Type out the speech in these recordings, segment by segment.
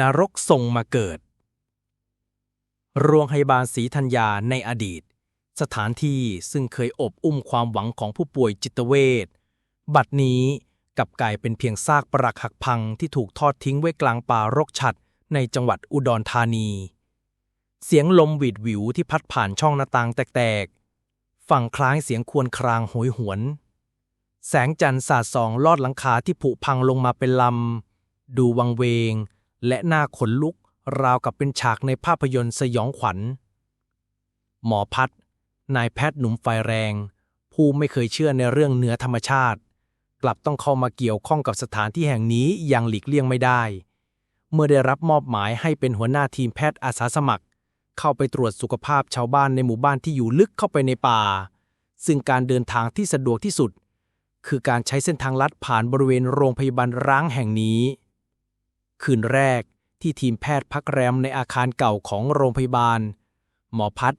นรกส่งมาเกิด โรงพยาบาลศรีธัญญาในอดีต สถานที่ซึ่งเคยอบอุ้มความหวังของผู้ป่วยจิตเวชบัดนี้กลับกลายเป็นเพียงซากปรักหักพังที่ถูกทอดทิ้งไว้กลางป่ารกชัดในจังหวัดอุดรธานี เสียงลมหวีดหวิวที่พัดผ่านช่องหน้าต่างแตกๆฟังคล้ายเสียงควรครางโหยหวน แสงจันทร์สาดส่องลอดหลังคาที่ผุพังลงมาเป็นลำ ดูวังเวง และหน้าขนลุกราวกับเป็นฉากในภาพยนตร์สยองขวัญ หมอพัด นายแพทย์หนุ่มไฟแรง ผู้ไม่เคยเชื่อในเรื่องเหนือธรรมชาติ กลับต้องเข้ามาเกี่ยวข้องกับสถานที่แห่งนี้อย่างหลีกเลี่ยงไม่ได้ เมื่อได้รับมอบหมายให้เป็นหัวหน้าทีมแพทย์อาสาสมัคร เข้าไปตรวจสุขภาพชาวบ้านในหมู่บ้านที่อยู่ลึกเข้าไปในป่า ซึ่งการเดินทางที่สะดวกที่สุด คือการใช้เส้นทางลัดผ่านบริเวณโรงพยาบาลร้างแห่งนี้ คืนแรกที่ทีมแพทย์พักแรมในอาคารเก่าของโรงพยาบาล หมอพัด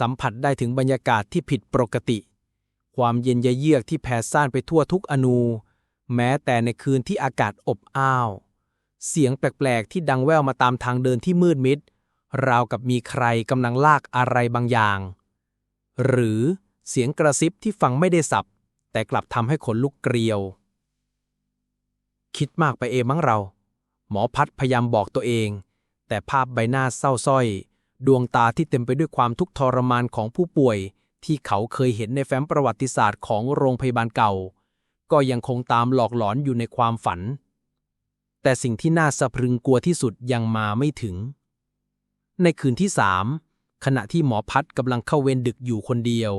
สัมผัสได้ถึงบรรยากาศที่ผิดปกติ ความเย็นเยือกที่แผ่ซ่านไปทั่วทุกอนู แม้แต่ในคืนที่อากาศอบอ้าว เสียงแปลก ๆ ที่ดังแว่วมาตามทางเดินที่มืดมิด ราวกับมีใครกำลังลากอะไรบางอย่าง หรือเสียงกระซิบที่ฟังไม่ได้สับ แต่กลับทำให้ขนลุกเกลียว คิดมากไปเองมั้งเรา หมอพัดพยายามบอกตัวเอง แต่ภาพใบหน้าเศร้าส้อย ดวงตาที่เต็มไปด้วยความทุกข์ทรมานของผู้ป่วย ที่เขาเคยเห็นในแฟ้มประวัติศาสตร์ของโรงพยาบาลเก่า ก็ยังคงตามหลอกหลอนอยู่ในความฝัน แต่สิ่งที่น่าสะพรึงกลัวที่สุดยังมาไม่ถึง ในคืนที่สามขณะที่หมอพัดกำลังเข้าเวรดึกอยู่คนเดียว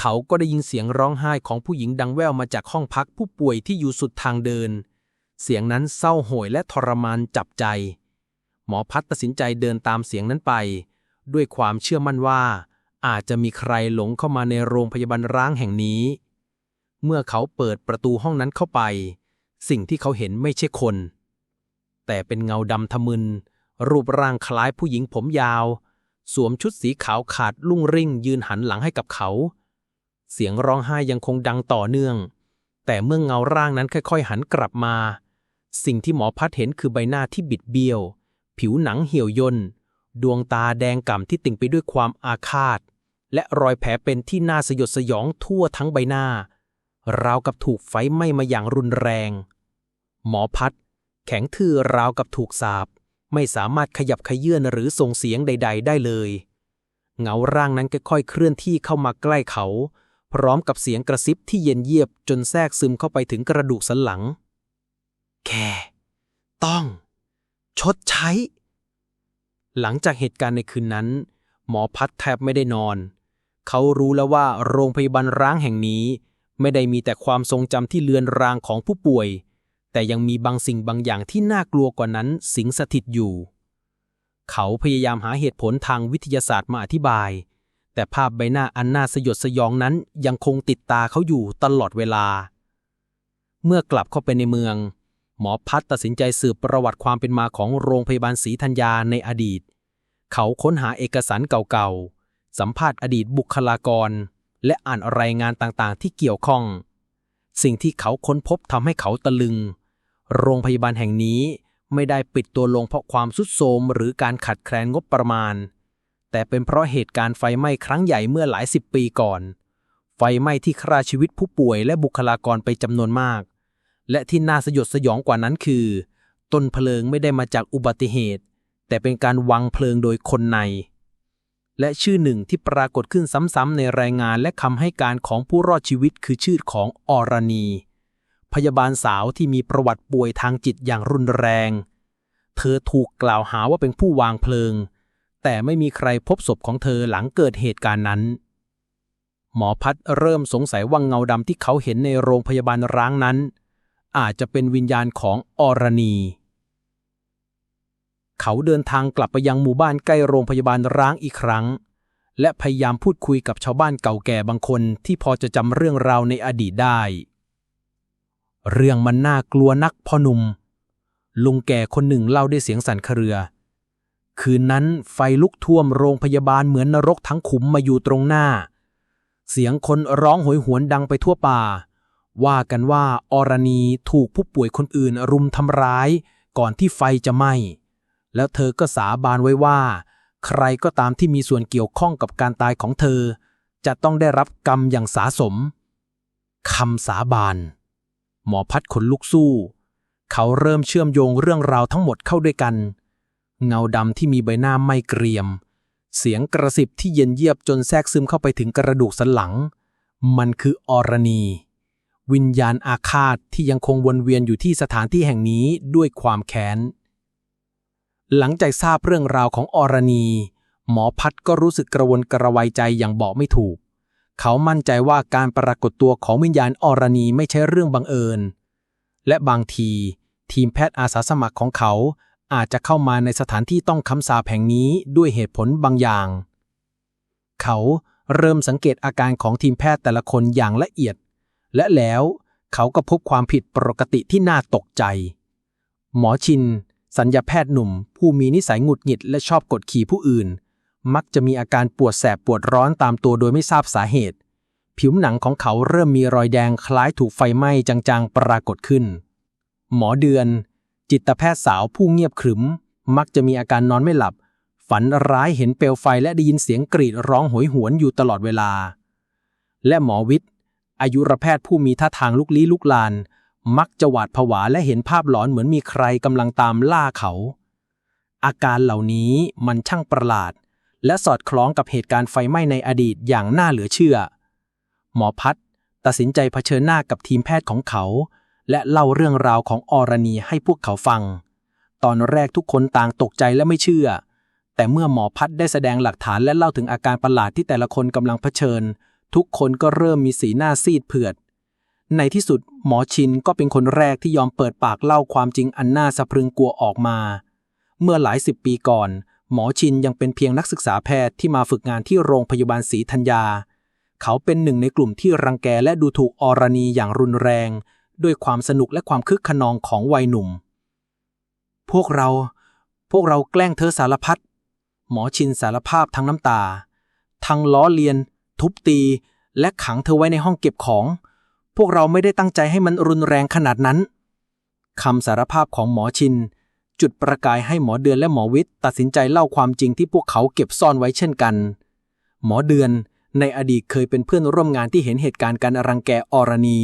เขาก็ได้ยินเสียงร้องไห้ของผู้หญิงดังแว่วมาจากห้องพักผู้ป่วยที่อยู่สุดทางเดิน เสียงนั้นเศร้าโหยและทรมานจับใจ หมอพัดตัดสินใจเดินตามเสียงนั้นไป ด้วยความเชื่อมั่นว่า อาจจะมีใครหลงเข้ามาในโรงพยาบาลร้างแห่งนี้ เมื่อเขาเปิดประตูห้องนั้นเข้าไป สิ่งที่เขาเห็นไม่ใช่คน แต่เป็นเงาดำทะมึน รูปร่างคล้ายผู้หญิงผมยาว สวมชุดสีขาวขาดลุ่งริ่ง ยืนหันหลังให้กับเขา เสียงร้องไห้ยังคงดังต่อเนื่อง แต่เมื่อเงาร่างนั้นค่อย ๆ หันกลับมา สิ่งที่หมอพัดเห็นคือใบหน้าที่บิดเบี้ยว ผิวหนังเหี่ยวย่น ดวงตาแดงก่ำที่ติ่งไปด้วยความอาฆาต และรอยแผลเป็นที่น่าสยดสยองทั่วทั้งใบหน้าราวกับถูกไฟไหม้มาอย่างรุนแรง หมอพัด แข็งทื่อราวกับถูกสาบ ไม่สามารถขยับขยื่นหรือส่งเสียงใด ๆ ได้เลย เงาร่างนั้นค่อยๆเคลื่อนที่เข้ามาใกล้เขา พร้อมกับเสียงกระซิบที่เย็นเยียบจนแทรกซึมเข้าไปถึงกระดูกสันหลัง แค่ ต้อง ชดใช้ หลังจากเหตุการณ์ในคืนนั้น หมอพัดแทบไม่ได้นอน เขารู้แล้วว่าโรงพยาบาลร้างแห่งนี้ ไม่ได้มีแต่ความทรงจำที่เลือนรางของผู้ป่วย แต่ยังมีบางสิ่งบางอย่างที่น่ากลัวกว่านั้นสิงสถิตอยู่ เขาพยายามหาเหตุผลทางวิทยาศาสตร์มาอธิบาย แต่ภาพใบหน้าอันน่าสยดสยองนั้นยังคงติดตาเขาอยู่ตลอดเวลาเมื่อกลับเข้าไปในเมือง หมอพัดตัดสินใจสืบประวัติความเป็นมาของโรงพยาบาลศรีธัญญาในอดีต เขาค้นหาเอกสารเก่าๆ สัมภาษณ์อดีตบุคลากร และอ่านรายงานต่างๆ ที่เกี่ยวข้อง สิ่งที่เขาค้นพบทำให้เขาตะลึง โรงพยาบาลแห่งนี้ไม่ได้ปิดตัวลงเพราะความสุดโทมหรือการขัดแคลนงบประมาณ แต่เป็นเพราะเหตุการณ์ไฟไหม้ครั้งใหญ่เมื่อหลายสิบปีก่อน ไฟไหม้ที่ฆ่าชีวิตผู้ป่วยและบุคลากรไปจำนวนมาก และที่น่าสยดสยองกว่านั้นคือ ต้นเพลิงไม่ได้มาจากอุบัติเหตุ แต่เป็นการวางเพลิงโดยคนใน และชื่อหนึ่งที่ปรากฏขึ้นซ้ำๆในรายงานและคำให้การของผู้รอดชีวิตคือชื่อของอรณี พยาบาลสาวที่มีประวัติป่วยทางจิตอย่างรุนแรง เธอถูกกล่าวหาว่าเป็นผู้วางเพลิง แต่ไม่มีใครพบศพของเธอหลังเกิดเหตุการณ์นั้นหมอพัดเริ่มสงสัยว่าเงาดำที่เขาเห็นในโรงพยาบาลร้างนั้น อาจจะเป็นวิญญาณของอรณี เขาเดินทางกลับไปยังหมู่บ้านใกล้โรงพยาบาลร้างอีกครั้ง และพยายามพูดคุยกับชาวบ้านเก่าแก่บางคนที่พอจะจำเรื่องราวในอดีตได้ เรื่องมันน่ากลัวนักพ่อหนุ่มลุงแก่คนหนึ่งเล่าด้วยเสียงสั่นเครือ คืนนั้นไฟลุกท่วมโรงพยาบาลเหมือนนรกทั้งขุมมาอยู่ตรงหน้า เสียงคนร้องโหยหวนดังไปทั่วป่า ว่ากันว่าอรณีถูกผู้ป่วยคนอื่นรุมทำร้าย ก่อนที่ไฟจะไหม้ แล้วเธอก็สาบานไว้ว่า ใครก็ตามที่มีส่วนเกี่ยวข้องกับการตายของเธอ จะต้องได้รับกรรมอย่างสาสมคำสาบาน หมอพัดขนลุกสู้ เขาเริ่มเชื่อมโยงเรื่องราวทั้งหมดเข้าด้วยกัน เงาดำที่มีใบหน้าไม่เกรียม เสียงกระสิบที่เย็นเยียบจนแทรกซึมเข้าไปถึงกระดูกสันหลัง มันคืออรณี วิญญาณอาฆาตที่ยังคงวนเวียนอยู่ที่สถานที่แห่งนี้ด้วยความแค้น หลังจากทราบเรื่องราวของอรณี หมอพัดก็รู้สึกกระวนกระวายใจอย่างบอกไม่ถูก เขามั่นใจว่าการปรากฏตัวของวิญญาณอรณีไม่ใช่เรื่องบังเอิญ และบางที ทีมแพทย์อาสาสมัครของเขาอาจจะเข้ามาในสถานที่ต้องคำสาปแห่งนี้ด้วยเหตุผลบางอย่าง เขาเริ่มสังเกตอาการของทีมแพทย์แต่ละคนอย่างละเอียด และแล้วเขาก็พบความผิดปกติที่น่าตกใจ หมอชิน สัญญาแพทย์หนุ่ม ผู้มีนิสัยหงุดหงิดและชอบกดขี่ผู้อื่น มักจะมีอาการปวดแสบปวดร้อนตามตัวโดยไม่ทราบสาเหตุ ผิวหนังของเขาเริ่มมีรอยแดงคล้ายถูกไฟไหม้จางๆ ปรากฏขึ้น หมอเดือน จิตแพทย์สาวผู้เงียบขรึม มักจะมีอาการนอนไม่หลับ ฝันร้ายเห็นเปลวไฟและได้ยินเสียงกรีดร้องโหยหวนอยู่ตลอดเวลา และหมอวิทย์ อายุรแพทย์ผู้มีท่าทางลุกลี้ลุกลาน มักจะหวาดผวาและเห็นภาพหลอนเหมือนมีใครกำลังตามล่าเขา อาการเหล่านี้มันช่างประหลาด และสอดคล้องกับเหตุการณ์ไฟไหม้ในอดีตอย่างน่าเหลือเชื่อ หมอพัดตัดสินใจเผชิญหน้ากับทีมแพทย์ของเขา และเล่าเรื่องราวของอรณีให้พวกเขาฟัง ตอนแรกทุกคนต่างตกใจและไม่เชื่อ แต่เมื่อหมอพัดได้แสดงหลักฐานและเล่าถึงอาการประหลาดที่แต่ละคนกำลังเผชิญ ทุกคนก็เริ่มมีสีหน้าซีดเผือด ในที่สุดหมอชินก็เป็นคนแรกที่ยอมเปิดปากเล่าความจริงอันน่าสะพรึงกลัวออกมา เมื่อหลายสิบปีก่อน หมอชินยังเป็นเพียงนักศึกษาแพทย์ที่มาฝึกงานที่โรงพยาบาลศรีธัญญา เขาเป็นหนึ่งในกลุ่มที่รังแกและดูถูกอรณีอย่างรุนแรง ด้วยความสนุกและความคึกขนองของวัยหนุ่ม พวกเรา พวกเราแกล้งเธอสารพัดหมอชินสารภาพทั้งน้ำตา ทั้งล้อเลียน ทุบตี และขังเธอไว้ในห้องเก็บของ พวกเราไม่ได้ตั้งใจให้มันรุนแรงขนาดนั้นคำสารภาพของหมอชิน จุดประกายให้หมอเดือนและหมอวิทย์ตัดสินใจเล่าความจริงที่พวกเขาเก็บซ่อนไว้เช่นกัน หมอเดือนในอดีตเคยเป็นเพื่อนร่วมงานที่เห็นเหตุการณ์การรังแกอรณี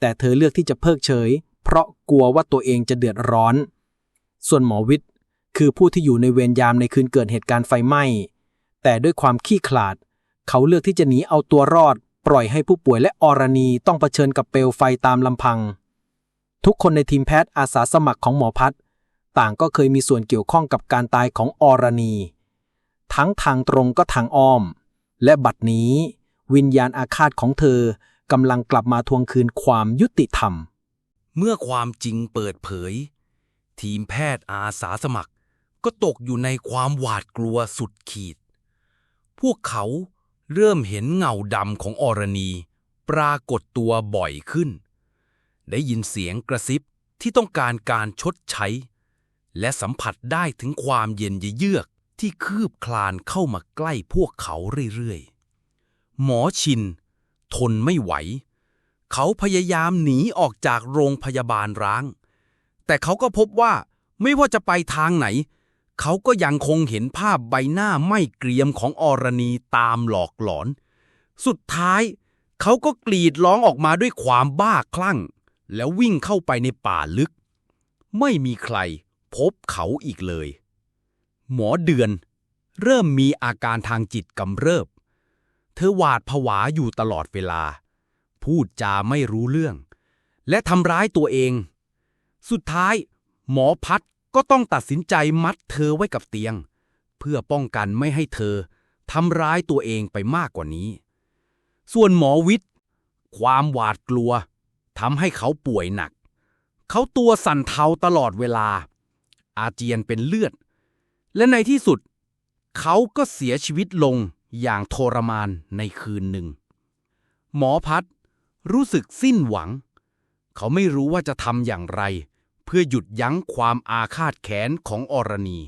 แต่เธอเลือกที่จะเพิกเฉย เพราะกลัวว่าตัวเองจะเดือดร้อน ส่วนหมอวิทย์คือผู้ที่อยู่ในเวรยามในคืนเกิดเหตุการณ์ไฟไหม้ แต่ด้วยความขี้ขลาด เขาเลือกที่จะหนีเอาตัวรอด ปล่อยให้ผู้ป่วยและอรณีต้องเผชิญกับเปลวไฟตามลำพัง ทุกคนในทีมแพทย์อาสาสมัครของหมอพัดต่างก็เคยมีส่วนเกี่ยวข้องกับการตายของอรณี ทั้งทางตรงก็ทางอ้อม และบัดนี้ วิญญาณอาฆาตของเธอกำลังกลับมาทวงคืนความยุติธรรม เมื่อความจริงเปิดเผย ทีมแพทย์อาสาสมัครก็ตกอยู่ในความหวาดกลัวสุดขีด พวกเขา เริ่มเห็นเงาดำของอรณี ปรากฏตัวบ่อยขึ้น ได้ยินเสียงกระซิบที่ต้องการการชดใช้ และสัมผัสได้ถึงความเย็นเยือกที่คืบคลานเข้ามาใกล้พวกเขาเรื่อยๆ หมอชิน ทนไม่ไหว เขาพยายามหนีออกจากโรงพยาบาลร้าง แต่เขาก็พบว่าไม่ว่าจะไปทางไหน เขาก็ยังคงเห็นภาพใบหน้าไม่เกรียมของอรณีตามหลอกหลอน สุดท้ายเขาก็กรีดร้องออกมาด้วยความบ้าคลั่ง แล้ววิ่งเข้าไปในป่าลึก ไม่มีใครพบเขาอีกเลย หมอเดือน เริ่มมีอาการทางจิตกำเริบ เธอหวาดผวาอยู่ตลอดเวลา พูดจาไม่รู้เรื่อง และทำร้ายตัวเอง สุดท้าย หมอพัด ก็ต้องตัดสินใจมัดเธอไว้กับเตียง เพื่อป้องกันไม่ให้เธอทำร้ายตัวเองไปมากกว่านี้ ส่วนหมอวิทย์ความหวาดกลัวทำให้เขาป่วยหนัก เขาตัวสั่นเทาตลอดเวลา อาเจียนเป็นเลือด และในที่สุด เขาก็เสียชีวิตลงอย่างทรมานในคืนหนึ่ง หมอพัดรู้สึกสิ้นหวัง เขาไม่รู้ว่าจะทำอย่างไร เพื่อหยุดยั้งความอาฆาตแค้นของอรณี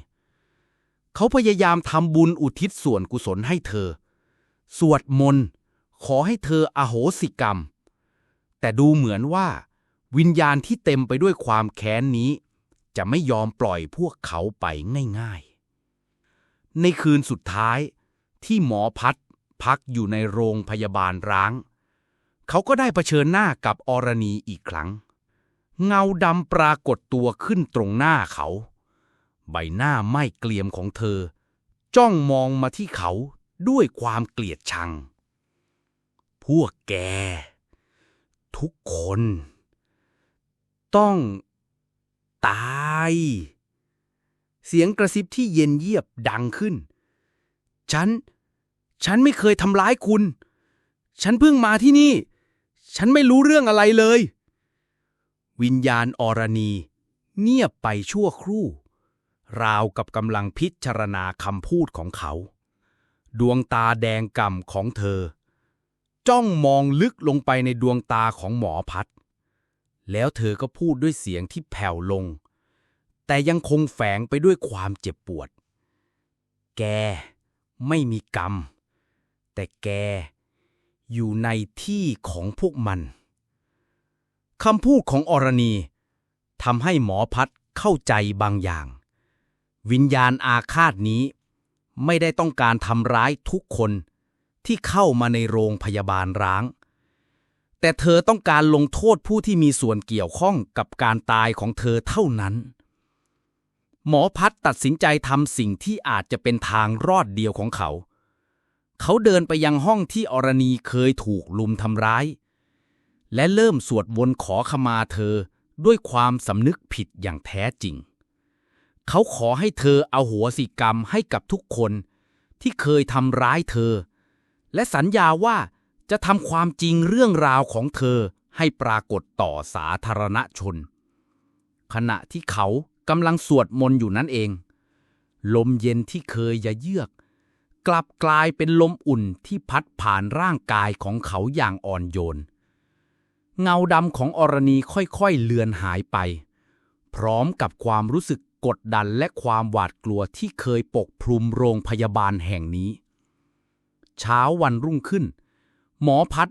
เขาพยายามทำบุญอุทิศส่วนกุศลให้เธอ สวดมนต์ ขอให้เธออโหสิกรรม แต่ดูเหมือนว่า วิญญาณที่เต็มไปด้วยความแค้นนี้ จะไม่ยอมปล่อยพวกเขาไปง่ายๆ ในคืนสุดท้ายที่หมอพัดพักอยู่ในโรงพยาบาลร้าง เขาก็ได้เผชิญหน้ากับอรณีอีกครั้ง เงาดำปรากฏตัวขึ้นตรงหน้าเขา ใบหน้าไม่เกลียมของเธอ จ้องมองมาที่เขาด้วยความเกลียดชัง พวกแก ทุกคน ต้อง ตาย เสียงกระซิบที่เย็นเยียบดังขึ้น ฉัน ฉันไม่เคยทำร้ายคุณ ฉันเพิ่งมาที่นี่ ฉันไม่รู้เรื่องอะไรเลย วิญญาณอรณี เงียบไปชั่วครู่ ราวกับกำลังพิจารณาคำพูดของเขา ดวงตาแดงก่ำของเธอ จ้องมองลึกลงไปในดวงตาของหมอพัด แล้วเธอก็พูดด้วยเสียงที่แผ่วลง แต่ยังคงแฝงไปด้วยความเจ็บปวด แกไม่มีกรรม แต่แกอยู่ในที่ของพวกมัน คำพูดของอรณีทำให้หมอพัดเข้าใจบางอย่าง วิญญาณอาฆาตนี้ ไม่ได้ต้องการทำร้ายทุกคนที่เข้ามาในโรงพยาบาลร้าง แต่เธอต้องการลงโทษผู้ที่มีส่วนเกี่ยวข้องกับการตายของเธอเท่านั้น หมอพัดตัดสินใจทำสิ่งที่อาจจะเป็นทางรอดเดียวของเขา เขาเดินไปยังห้องที่อรณีเคยถูกลุมทำร้าย และเริ่มสวดวนขอขมาเธอด้วยความสำนึกผิดอย่างแท้จริง เขาขอให้เธอเอาหัวสิกรรมให้กับทุกคนที่เคยทำร้ายเธอ และสัญญาว่าจะทำความจริงเรื่องราวของเธอให้ปรากฏต่อสาธารณชน ขณะที่เขากำลังสวดมนต์อยู่นั่นเอง ลมเย็นที่เคยยะเยือก กลับกลายเป็นลมอุ่นที่พัดผ่านร่างกายของเขาอย่างอ่อนโยน เงาดำของอรณีค่อยๆเลือนหายไป พร้อมกับความรู้สึกกดดันและความหวาดกลัวที่เคยปกคลุมโรงพยาบาลแห่งนี้ เช้าวันรุ่งขึ้น หมอพัด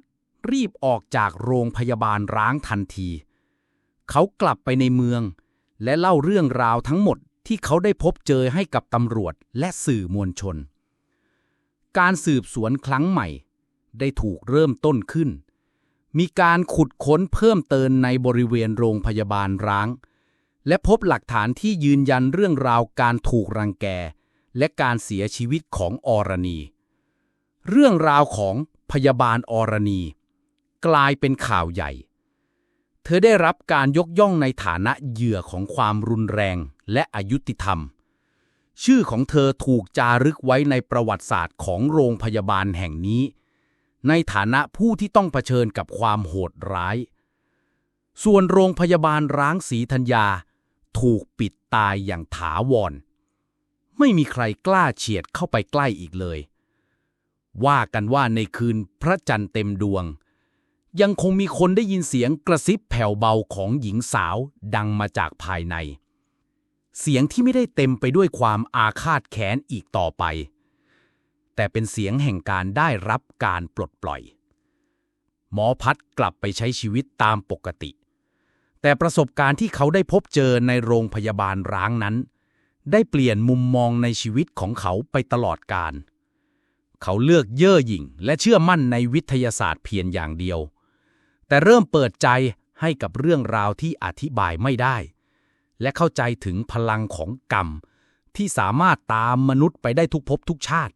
รีบออกจากโรงพยาบาลร้างทันที เขากลับไปในเมือง และเล่าเรื่องราวทั้งหมดที่เขาได้พบเจอให้กับตำรวจและสื่อมวลชน การสืบสวนครั้งใหม่ ได้ถูกเริ่มต้นขึ้น มีการขุดค้นเพิ่มเติมในบริเวณโรงพยาบาลร้าง และพบหลักฐานที่ยืนยันเรื่องราวการถูกรังแก และการเสียชีวิตของอรณี เรื่องราวของพยาบาลอรณี กลายเป็นข่าวใหญ่ เธอได้รับการยกย่องในฐานะเหยื่อของความรุนแรงและอายุติธรรม ชื่อของเธอถูกจารึกไว้ในประวัติศาสตร์ของโรงพยาบาลแห่งนี้ ในฐานะผู้ที่ต้องเผชิญกับความโหดร้าย ส่วนโรงพยาบาลร้างศรีธัญญา ถูกปิดตายอย่างถาวร ไม่มีใครกล้าเฉียดเข้าไปใกล้อีกเลย ว่ากันว่าในคืนพระจันทร์เต็มดวง ยังคงมีคนได้ยินเสียงกระซิบแผ่วเบาของหญิงสาวดังมาจากภายใน เสียงที่ไม่ได้เต็มไปด้วยความอาฆาตแค้นอีกต่อไป แต่เป็นเสียงแห่งการได้รับการปลดปล่อย หมอพัดกลับไปใช้ชีวิตตามปกติ แต่ประสบการณ์ที่เขาได้พบเจอในโรงพยาบาลร้างนั้น ได้เปลี่ยนมุมมองในชีวิตของเขาไปตลอดกาลเขาเลือกเย่อหยิ่งและเชื่อมั่นในวิทยาศาสตร์เพียงอย่างเดียว แต่เริ่มเปิดใจให้กับเรื่องราวที่อธิบายไม่ได้ และเข้าใจถึงพลังของกรรมที่สามารถตามมนุษย์ไปได้ทุกภพทุกชาติ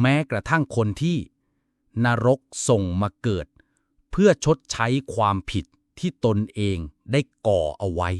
แม้กระทั่งคนที่ นรกส่งมาเกิด เพื่อชดใช้ความผิดที่ตนเองได้ก่อเอาไว้